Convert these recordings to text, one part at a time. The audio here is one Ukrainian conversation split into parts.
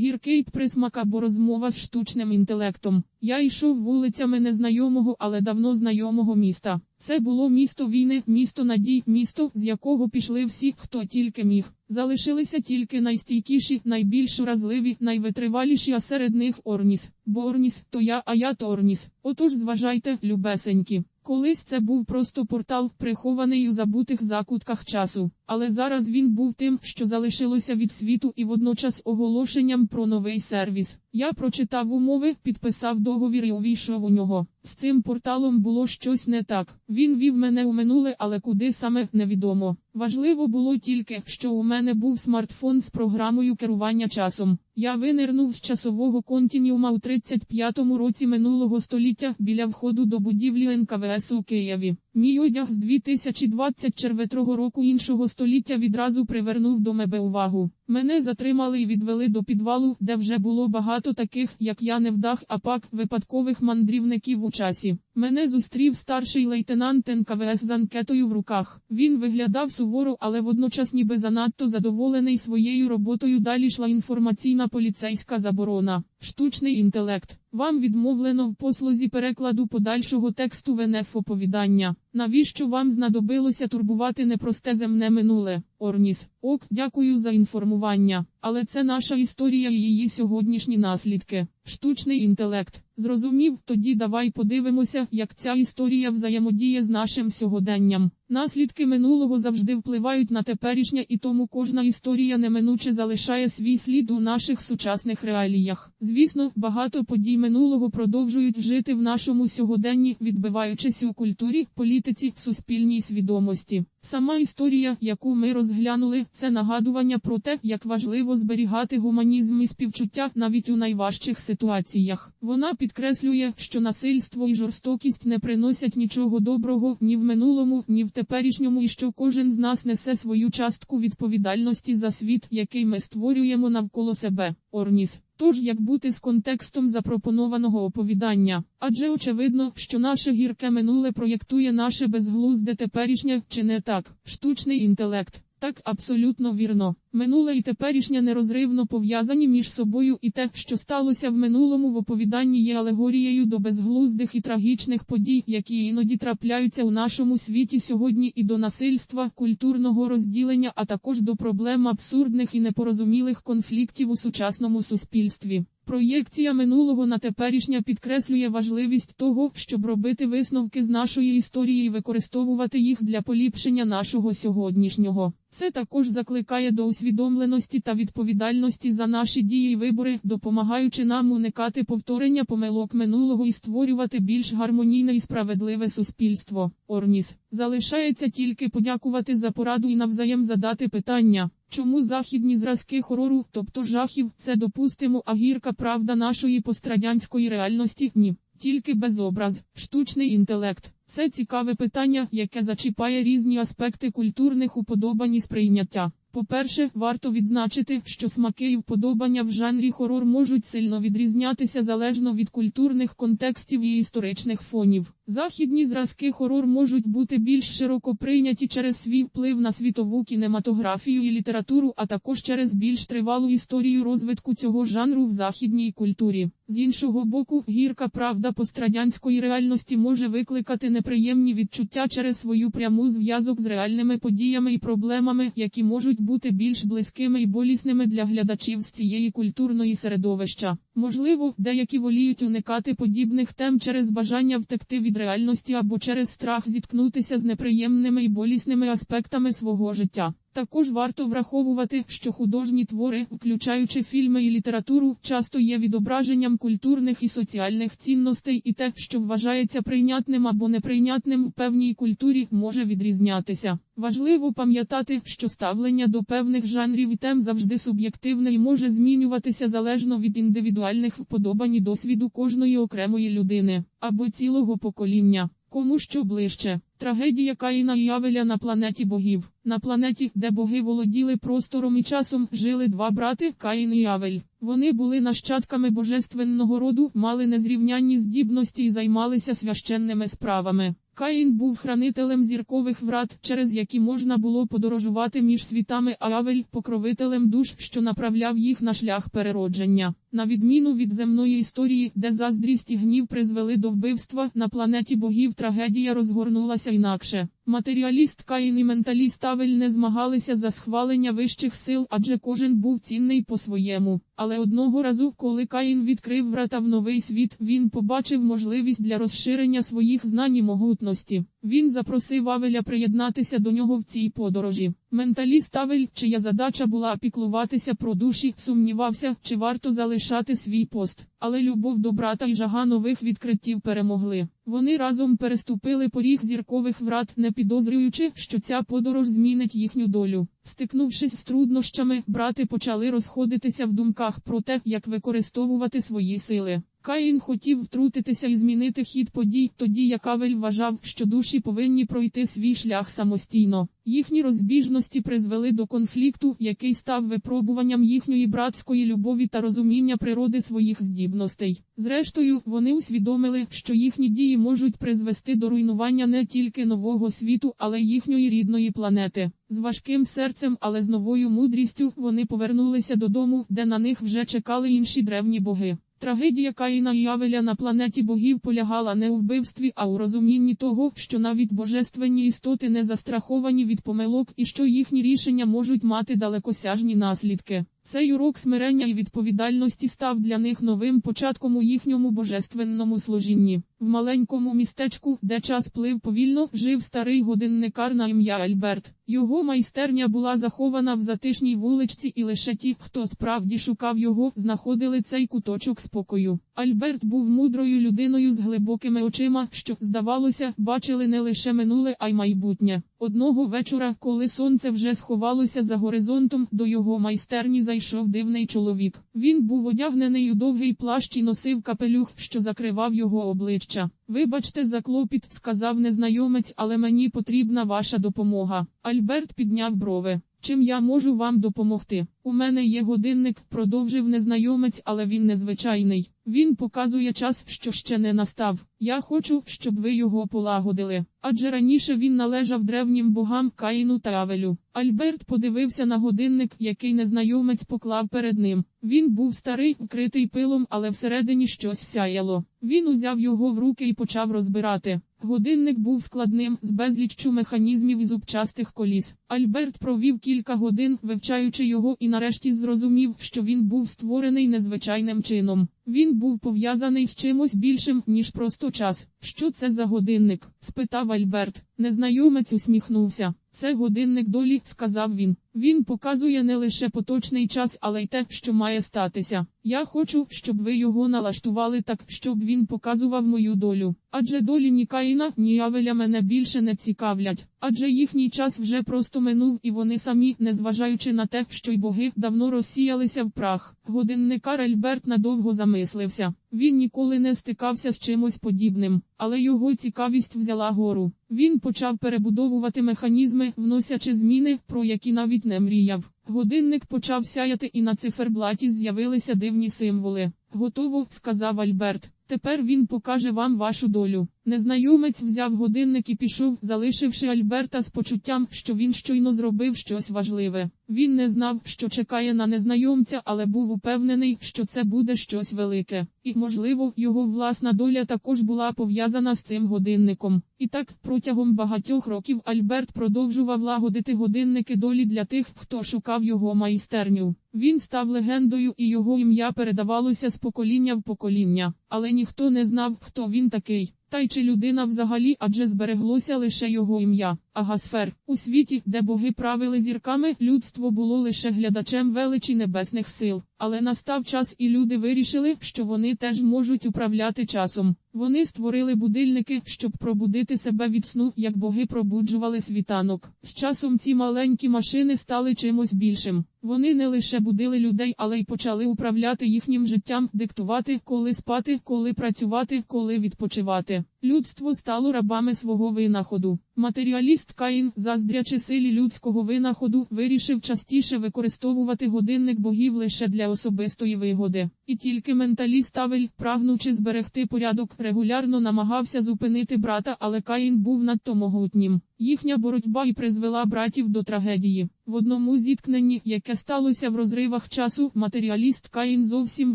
гіркий присмак або розмова з штучним інтелектом. Я йшов вулицями незнайомого, але давно знайомого міста. Це було місто війни, місто надій, місто, з якого пішли всі, хто тільки міг. Залишилися тільки найстійкіші, найбільш уразливі, найвитриваліші, а серед них Орніс. Бо Орніс то я, а я то Орніс. Отож, зважайте, любесенькі. Колись це був просто портал, прихований у забутих закутках часу, але зараз він був тим, що залишилося від світу і водночас оголошенням про новий сервіс. Я прочитав умови, підписав договір і увійшов у нього. З цим порталом було щось не так. Він вів мене у минуле, але куди саме невідомо. Важливо було тільки, що у мене був смартфон з програмою керування часом. Я винирнув з часового континіума у 35-му році минулого століття біля входу до будівлі НКВС у Києві. Мій одяг з 2024 року іншого століття відразу привернув до мебе увагу. Мене затримали і відвели до підвалу, де вже було багато таких, як я невдах, а пак випадкових мандрівників у часі. Мене зустрів старший лейтенант НКВС з анкетою в руках. Він виглядав суворо, але водночас ніби занадто задоволений своєю роботою. Далі йшла інформаційна поліцейська заборона. Штучний інтелект. Вам відмовлено в послузі перекладу подальшого тексту в НФ оповідання. Навіщо вам знадобилося турбувати непросте земне минуле? Орніс. Ок, дякую за інформування. Але це наша історія і її сьогоднішні наслідки. Штучний інтелект. Зрозумів, тоді давай подивимося, як ця історія взаємодіє з нашим сьогоденням. Наслідки минулого завжди впливають на теперішнє, і тому кожна історія неминуче залишає свій слід у наших сучасних реаліях. Звісно, багато подій минулого продовжують жити в нашому сьогоденні, відбиваючись у культурі, політиці, суспільній свідомості. Сама історія, яку ми розглянули, це нагадування про те, як важливо зберігати гуманізм і співчуття навіть у найважчих ситуаціях. Вона підкреслює, що насильство і жорстокість не приносять нічого доброго ні в минулому, ні в теперішньому, і що кожен з нас несе свою частку відповідальності за світ, який ми створюємо навколо себе. Орніс. Тож як бути з контекстом запропонованого оповідання? Адже очевидно, що наше гірке минуле проєктує наше безглузде теперішнє, чи не так? Штучний інтелект. Так, абсолютно вірно. Минуле і теперішнє нерозривно пов'язані між собою, і те, що сталося в минулому в оповіданні, є алегорією до безглуздих і трагічних подій, які іноді трапляються у нашому світі сьогодні, і до насильства, культурного розділення, а також до проблем абсурдних і непорозумілих конфліктів у сучасному суспільстві. Проєкція минулого на теперішнє підкреслює важливість того, щоб робити висновки з нашої історії і використовувати їх для поліпшення нашого сьогоднішнього. Це також закликає до усвідомленості та відповідальності за наші дії і вибори, допомагаючи нам уникати повторення помилок минулого і створювати більш гармонійне і справедливе суспільство. Орніс залишається тільки подякувати за пораду і навзаєм задати питання. Чому західні зразки хорору, тобто жахів, це допустимо, а гірка правда нашої пострадянської реальності? Ні, тільки безобраз, штучний інтелект. Це цікаве питання, яке зачіпає різні аспекти культурних уподобань і сприйняття. По-перше, варто відзначити, що смаки і вподобання в жанрі хорор можуть сильно відрізнятися залежно від культурних контекстів і історичних фонів. Західні зразки хорор можуть бути більш широко прийняті через свій вплив на світову кінематографію і літературу, а також через більш тривалу історію розвитку цього жанру в західній культурі. З іншого боку, гірка правда пострадянської реальності може викликати неприємні відчуття через свою пряму зв'язок з реальними подіями і проблемами, які можуть бути більш близькими і болісними для глядачів з цієї культурної середовища. Можливо, деякі воліють уникати подібних тем через бажання втекти від реальності або через страх зіткнутися з неприємними і болісними аспектами свого життя. Також варто враховувати, що художні твори, включаючи фільми і літературу, часто є відображенням культурних і соціальних цінностей, і те, що вважається прийнятним або неприйнятним в певній культурі, може відрізнятися. Важливо пам'ятати, що ставлення до певних жанрів і тем завжди суб'єктивне і може змінюватися залежно від індивідуальних вподобань і досвіду кожної окремої людини або цілого покоління. Кому що ближче. Трагедія Каїна і Авеля на планеті богів. На планеті, де боги володіли простором і часом, жили два брати Каїн і Авель. Вони були нащадками божественного роду, мали незрівнянні здібності і займалися священними справами. Каїн був хранителем зіркових врат, через які можна було подорожувати між світами, а Авель – покровителем душ, що направляв їх на шлях переродження. На відміну від земної історії, де заздрість і гнів призвели до вбивства, на планеті богів трагедія розгорнулася інакше. Матеріаліст Каїн і менталіст Авель не змагалися за схвалення вищих сил, адже кожен був цінний по-своєму. Але одного разу, коли Каїн відкрив врата в новий світ, він побачив можливість для розширення своїх знань і могутності. Він запросив Авеля приєднатися до нього в цій подорожі. Менталіст Авель, чия задача була піклуватися про душі, сумнівався, чи варто залишати свій пост. Але любов до брата і жага нових відкриттів перемогли. Вони разом переступили поріг зіркових врат, не підозрюючи, що ця подорож змінить їхню долю. Стикнувшись з труднощами, брати почали розходитися в думках про те, як використовувати свої сили. Каїн хотів втрутитися і змінити хід подій, тоді як Авель вважав, що душі повинні пройти свій шлях самостійно. Їхні розбіжності призвели до конфлікту, який став випробуванням їхньої братської любові та розуміння природи своїх здібностей. Зрештою, вони усвідомили, що їхні дії можуть призвести до руйнування не тільки нового світу, але й їхньої рідної планети. З важким серцем, але з новою мудрістю вони повернулися додому, де на них вже чекали інші древні боги. Трагедія Каїна і Авеля на планеті богів полягала не у вбивстві, а у розумінні того, що навіть божественні істоти не застраховані від помилок і що їхні рішення можуть мати далекосяжні наслідки. Цей урок смирення і відповідальності став для них новим початком у їхньому божественному служінні. В маленькому містечку, де час плив повільно, жив старий годинникар на ім'я Альберт. Його майстерня була захована в затишній вуличці, і лише ті, хто справді шукав його, знаходили цей куточок спокою. Альберт був мудрою людиною з глибокими очима, що, здавалося, бачили не лише минуле, а й майбутнє. Одного вечора, коли сонце вже сховалося за горизонтом, до його майстерні зайшов дивний чоловік. Він був одягнений у довгий плащ і носив капелюх, що закривав його обличчя. Вибачте за клопіт, сказав незнайомець, але мені потрібна ваша допомога. Альберт підняв брови. Чим я можу вам допомогти? У мене є годинник, продовжив незнайомець, але він незвичайний. Він показує час, що ще не настав. Я хочу, щоб ви його полагодили. Адже раніше він належав древнім богам Каїну та Авелю. Альберт подивився на годинник, який незнайомець поклав перед ним. Він був старий, вкритий пилом, але всередині щось сяяло. Він узяв його в руки і почав розбирати. Годинник був складним, з безліччю механізмів і зубчастих коліс. Альберт провів кілька годин, вивчаючи його, і нарешті зрозумів, що він був створений незвичайним чином. Він був пов'язаний з чимось більшим, ніж просто час. Що це за годинник? спитав Альберт. Незнайомець усміхнувся. Це годинник долі, сказав він. Він показує не лише поточний час, але й те, що має статися. Я хочу, щоб ви його налаштували так, щоб він показував мою долю. Адже долі ні Каїна, ні Авеля мене більше не цікавлять. Адже їхній час вже просто минув, і вони самі, незважаючи на те, що й боги давно розсіялися в прах. Годинникар Альберт надовго замислився. Він ніколи не стикався з чимось подібним, але його цікавість взяла гору. Він почав перебудовувати механізми, вносячи зміни, про які навіть не мріяв. Годинник почав сяяти, і на циферблаті з'явилися дивні символи. Готово, сказав Альберт. Тепер він покаже вам вашу долю. Незнайомець взяв годинник і пішов, залишивши Альберта з почуттям, що він щойно зробив щось важливе. Він не знав, що чекає на незнайомця, але був упевнений, що це буде щось велике. І, можливо, його власна доля також була пов'язана з цим годинником. І так, протягом багатьох років Альберт продовжував лагодити годинники долі для тих, хто шукав його майстерню. Він став легендою, і його ім'я передавалося з покоління в покоління, але ніхто не знав, хто він такий. Та й чи людина взагалі, адже збереглося лише його ім'я. Агасфер. У світі, де боги правили зірками, людство було лише глядачем величі небесних сил. Але настав час, і люди вирішили, що вони теж можуть управляти часом. Вони створили будильники, щоб пробудити себе від сну, як боги пробуджували світанок. З часом ці маленькі машини стали чимось більшим. Вони не лише будили людей, але й почали управляти їхнім життям, диктувати, коли спати, коли працювати, коли відпочивати. Людство стало рабами свого винаходу. Матеріаліст Каїн, заздрячи силі людського винаходу, вирішив частіше використовувати годинник богів лише для особистої вигоди. І тільки менталіст Авель, прагнучи зберегти порядок, регулярно намагався зупинити брата, але Каїн був надто могутнім. Їхня боротьба й призвела братів до трагедії. В одному зіткненні, яке сталося в розривах часу, матеріаліст Каїн зовсім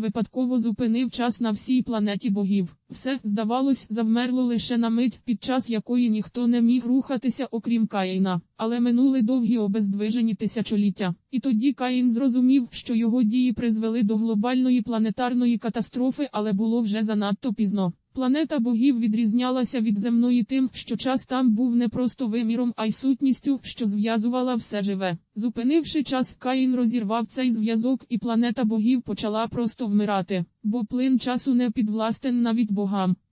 випадково зупинив час на всій планеті богів. Все, здавалось, завмерло лише на мить, під час якої ніхто не міг рухатися, окрім Каїна. Але минули довгі обездвижені тисячоліття. І тоді Каїн зрозумів, що його дії призвели до глобальної планетарної катастрофи, але було вже занадто пізно. Планета богів відрізнялася від земної тим, що час там був не просто виміром, а й сутністю, що зв'язувала все живе. Зупинивши час, Каїн розірвав цей зв'язок, і планета богів почала просто вмирати, бо плин часу не підвластен навіть богам.